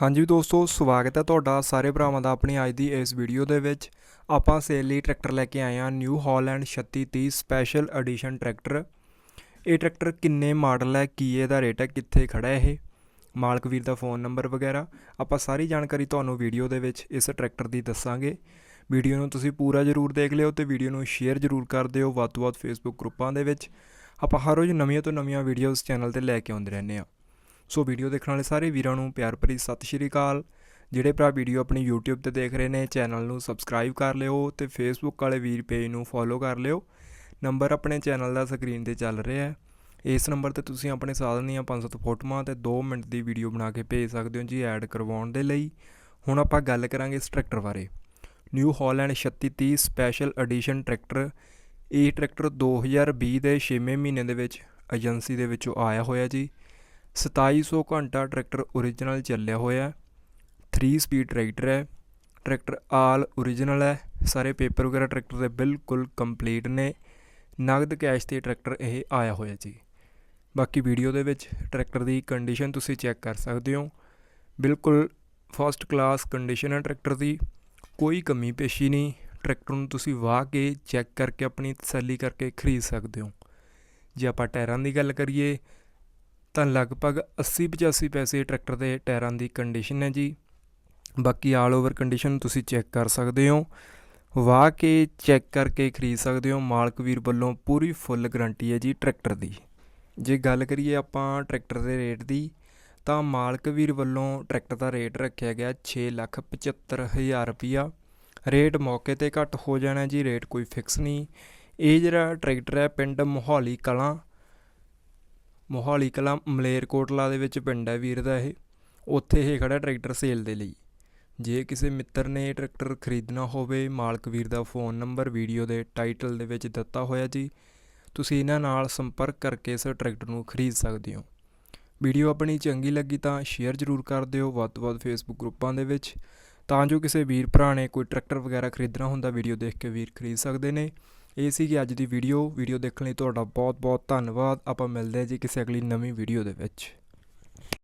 ਹਾਂਜੀ ਦੋਸਤੋ, ਸਵਾਗਤ ਹੈ ਤੁਹਾਡਾ ਸਾਰੇ ਭਰਾਵਾਂ ਦਾ ਆਪਣੀ ਅੱਜ ਦੀ ਇਸ ਵੀਡੀਓ ਦੇ ਵਿੱਚ। ਆਪਾਂ ਸੇਲ ਲਈ ਟਰੈਕਟਰ ਲੈ ਕੇ ਆਏ ਹਾਂ New Holland 3630 special edition tractor ਇਹ ਟਰੈਕਟਰ ਕਿੰਨੇ ਮਾਡਲ ਹੈ, ਕੀ ਇਹਦਾ ਰੇਟ ਹੈ, ਕਿੱਥੇ ਖੜਾ ਹੈ ਇਹ? ਮਾਲਕ ਵੀਰ ਦਾ ਫੋਨ ਨੰਬਰ ਵਗੈਰਾ। ਆਪਾਂ ਸਾਰੀ ਜਾਣਕਾਰੀ ਤੁਹਾਨੂੰ ਵੀਡੀਓ ਦੇ ਵਿੱਚ ਇਸ ਟਰੈਕਟਰ ਦੀ ਦੱਸਾਂਗੇ। ਵੀਡੀਓ ਨੂੰ ਤੁਸੀਂ ਪੂਰਾ ਜ਼ਰੂਰ ਦੇਖ ਲਿਓ ਤੇ ਵੀਡੀਓ ਨੂੰ ਸ਼ੇਅਰ ਜ਼ਰੂਰ ਕਰ ਦਿਓ ਵੱਧ ਤੋਂ ਵੱਧ ਫੇਸਬੁੱਕ ਗਰੁੱਪਾਂ ਦੇ ਵਿੱਚ। ਆਪਾਂ ਹਰ ਰੋਜ਼ ਨਵੀਆਂ ਤੋਂ ਨਵੀਆਂ ਵੀਡੀਓਜ਼ ਚੈਨਲ ਤੇ ਲੈ ਕੇ ਆਉਂਦੇ ਰਹਿੰਦੇ ਹਾਂ। ਸੋ ਵੀਡੀਓ ਦੇਖਣ ਵਾਲੇ ਸਾਰੇ ਵੀਰਾਂ ਨੂੰ ਪਿਆਰ ਭਰੀ ਸਤਿ ਸ਼੍ਰੀ ਅਕਾਲ। ਜਿਹੜੇ ਭਰਾ ਵੀਡੀਓ ਆਪਣੀ YouTube ਤੇ ਦੇਖ ਰਹੇ ਨੇ, ਚੈਨਲ ਨੂੰ ਸਬਸਕ੍ਰਾਈਬ ਕਰ ਲਿਓ ਤੇ Facebook ਵਾਲੇ ਵੀਰ ਪੇਜ ਨੂੰ ਫੋਲੋ ਕਰ ਲਿਓ। ਨੰਬਰ ਆਪਣੇ ਚੈਨਲ ਦਾ ਸਕਰੀਨ ਤੇ ਚੱਲ ਰਿਹਾ ਹੈ। ਇਸ ਨੰਬਰ ਤੇ ਤੁਸੀਂ ਆਪਣੇ ਸਾਧਨ ਦੀਆਂ 500 ਫੋਟੋਆਂ ਤੇ 2 ਮਿੰਟ ਦੀ ਵੀਡੀਓ ਬਣਾ ਕੇ ਭੇਜ ਸਕਦੇ ਹੋ ਜੀ ਐਡ ਕਰਵਾਉਣ ਦੇ ਲਈ। ਹੁਣ ਆਪਾਂ ਗੱਲ ਕਰਾਂਗੇ ਇਸ ਟਰੈਕਟਰ ਬਾਰੇ। New Holland 3630 special edition tractor ਇਹ ਟਰੈਕਟਰ 2020 ਦੇ 6ਵੇਂ ਮਹੀਨੇ ਦੇ ਵਿੱਚ ਏਜੰਸੀ ਦੇ ਵਿੱਚੋਂ ਆਇਆ ਹੋਇਆ ਜੀ। 2700 ਘੰਟਾ ਟਰੈਕਟਰ ਓਰੀਜਨਲ ਚੱਲਿਆ ਹੋਇਆ 3 ਸਪੀਡ ਟਰੈਕਟਰ ਹੈ। ਟਰੈਕਟਰ ਆਲ ਓਰੀਜਨਲ ਹੈ। ਸਾਰੇ ਪੇਪਰ ਵਗੈਰਾ ਟਰੈਕਟਰ ਦੇ ਬਿਲਕੁਲ ਕੰਪਲੀਟ ਨੇ। ਨਗਦ ਕੈਸ਼ ਤੇ ਟਰੈਕਟਰ ਇਹ ਆਇਆ ਹੋਇਆ ਜੀ। ਬਾਕੀ ਵੀਡੀਓ ਦੇ ਵਿੱਚ ਟਰੈਕਟਰ ਦੀ ਕੰਡੀਸ਼ਨ ਤੁਸੀਂ ਚੈੱਕ ਕਰ ਸਕਦੇ ਹੋ। ਬਿਲਕੁਲ ਫਸਟ ਕਲਾਸ ਕੰਡੀਸ਼ਨ ਹੈ ਟਰੈਕਟਰ ਦੀ। ਕੋਈ ਕਮੀ ਪੇਸ਼ੀ ਨਹੀਂ। ਟਰੈਕਟਰ ਨੂੰ ਤੁਸੀਂ ਵਾਹ ਕੇ ਚੈੱਕ ਕਰਕੇ ਆਪਣੀ ਤਸੱਲੀ ਕਰਕੇ ਖਰੀਦ ਸਕਦੇ ਹੋ। ਜੇ ਆਪਾਂ ਟਾਇਰਾਂ ਦੀ ਗੱਲ ਕਰੀਏ ਤਾਂ ਲਗਭਗ 80-85 ਪੈਸੇ ਟਰੈਕਟਰ ਦੇ ਟਾਇਰਾਂ ਦੀ ਕੰਡੀਸ਼ਨ ਹੈ ਜੀ। ਬਾਕੀ ਆਲ ਓਵਰ ਕੰਡੀਸ਼ਨ ਤੁਸੀਂ ਚੈੱਕ ਕਰ ਸਕਦੇ ਹੋ। ਵਾਹ ਕੇ ਚੈੱਕ ਕਰਕੇ ਖਰੀਦ ਸਕਦੇ ਹੋ। ਮਾਲਕ ਵੀਰ ਵੱਲੋਂ ਪੂਰੀ ਫੁੱਲ ਗਾਰੰਟੀ ਹੈ ਜੀ ਟਰੈਕਟਰ ਦੀ। ਜੇ ਗੱਲ ਕਰੀਏ ਆਪਾਂ ਟਰੈਕਟਰ ਦੇ ਰੇਟ ਦੀ, ਤਾਂ ਮਾਲਕ ਵੀਰ ਵੱਲੋਂ ਟਰੈਕਟਰ ਦਾ ਰੇਟ ਰੱਖਿਆ ਗਿਆ 675000 ਰੁਪਿਆ ਰੇਟ ਮੌਕੇ ਤੇ ਘੱਟ ਹੋ ਜਾਣਾ ਜੀ ਰੇਟ ਕੋਈ ਫਿਕਸ ਨਹੀਂ। ਇਹ ਜਿਹੜਾ ਟਰੈਕਟਰ ਹੈ, ਪਿੰਡ ਮੋਹਾਲੀ ਕਲਾਂ ਮੋਹਾਲੀ ਕਲਾਂ ਮਲੇਰਕੋਟਲਾ ਦੇ ਵਿੱਚ ਪਿੰਡ ਹੈ ਵੀਰ ਦਾ ਇਹ। ਉੱਥੇ ਇਹ ਖੜਾ ਟਰੈਕਟਰ ਸੇਲ ਦੇ ਲਈ। ਜੇ ਕਿਸੇ ਮਿੱਤਰ ਨੇ ਇਹ ਟਰੈਕਟਰ ਖਰੀਦਣਾ ਹੋਵੇ, ਮਾਲਕ ਵੀਰ ਦਾ ਫੋਨ ਨੰਬਰ, ਵੀਡੀਓ ਦੇ ਟਾਈਟਲ ਦੇ ਵਿੱਚ ਦਿੱਤਾ ਹੋਇਆ ਜੀ। ਤੁਸੀਂ ਇਹਨਾਂ ਨਾਲ ਸੰਪਰਕ ਕਰਕੇ ਇਸ ਟਰੈਕਟਰ ਨੂੰ ਖਰੀਦ ਸਕਦੇ ਹੋ। ਵੀਡੀਓ ਆਪਣੀ ਚੰਗੀ ਲੱਗੀ ਤਾਂ ਸ਼ੇਅਰ ਜ਼ਰੂਰ ਕਰ ਦਿਓ। ਵੱਧ ਤੋਂ ਵੱਧ ਫੇਸਬੁੱਕ ਗਰੁੱਪਾਂ ਦੇ ਵਿੱਚ। ਤਾਂ ਜੋ ਕਿਸੇ ਵੀਰ ਭਰਾ ਨੇ ਕੋਈ ਟਰੈਕਟਰ ਵਗੈਰਾ ਖਰੀਦਣਾ ਹੁੰਦਾ, ਵੀਡੀਓ ਦੇਖ ਕੇ ਵੀਰ ਖਰੀਦ ਸਕਦੇ ਨੇ। ਇਹ ਸੀਗੀ ਅੱਜ ਦੀ ਵੀਡੀਓ ਵੀਡੀਓ ਦੇਖਣ ਲਈ ਤੁਹਾਡਾ ਬਹੁਤ ਬਹੁਤ ਧੰਨਵਾਦ। ਆਪਾਂ ਮਿਲਦੇ ਹਾਂ ਜੀ ਕਿਸੇ ਅਗਲੀ ਨਵੀਂ ਵੀਡੀਓ ਦੇ ਵਿੱਚ।